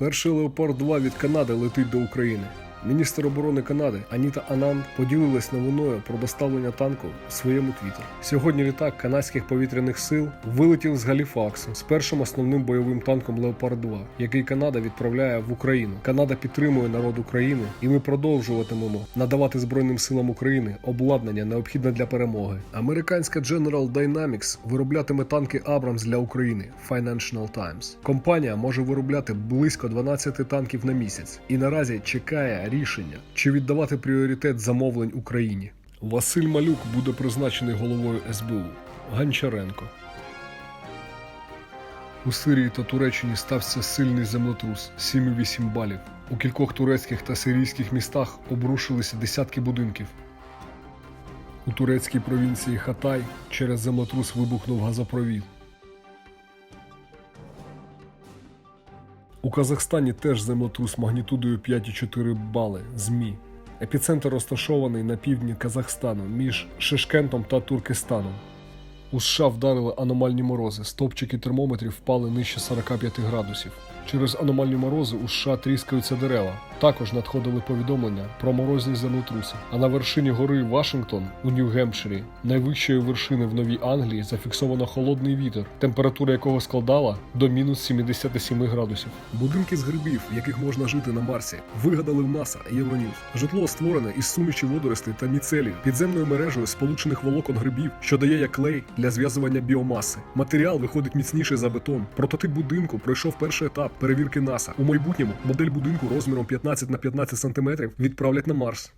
Перший Леопард 2 від Канади летить до України. Міністр оборони Канади Аніта Ананд поділилась новиною про доставлення танку у своєму твіттері. Сьогодні літак канадських повітряних сил вилетів з Галіфаксу з першим основним бойовим танком Леопард 2, який Канада відправляє в Україну. Канада підтримує народ України, і ми продовжуватимемо надавати Збройним силам України обладнання необхідне для перемоги. Американська General Dynamics вироблятиме танки Абрамс для України. Financial Times. Компанія може виробляти близько 12 танків на місяць і наразі чекає рішення, чи віддавати пріоритет замовлень Україні. Василь Малюк буде призначений головою СБУ. Гончаренко. У Сирії та Туреччині стався сильний землетрус 7,8 балів. У кількох турецьких та сирійських містах обрушилися десятки будинків. У турецькій провінції Хатай через землетрус вибухнув газопровід. У Казахстані теж землетрус магнітудою 5,4 бали ЗМІ. Епіцентр розташований на півдні Казахстану між Шишкентом та Туркестаном. У США вдарили аномальні морози. Стопчики термометрів впали нижче 45 градусів. Через аномальні морози у США тріскаються дерева. Також надходили повідомлення про морозні землетруси. А на вершині гори Вашингтон у Нью-Гемпширі, найвищої вершини в Новій Англії, зафіксовано холодний вітер, температура якого складала до мінус 77 градусів. Будинки з грибів, в яких можна жити на Марсі, вигадали в НАСА Євроньюз. Житло створене із суміші водоростей та міцелію, підземною мережею сполучених волокон грибів, що дає як клей для зв'язування біомаси. Матеріал виходить міцніший за бетон. Прототип будинку пройшов перший етап перевірки НАСА. У майбутньому модель будинку розміром 15 на 15 см відправлять на Марс.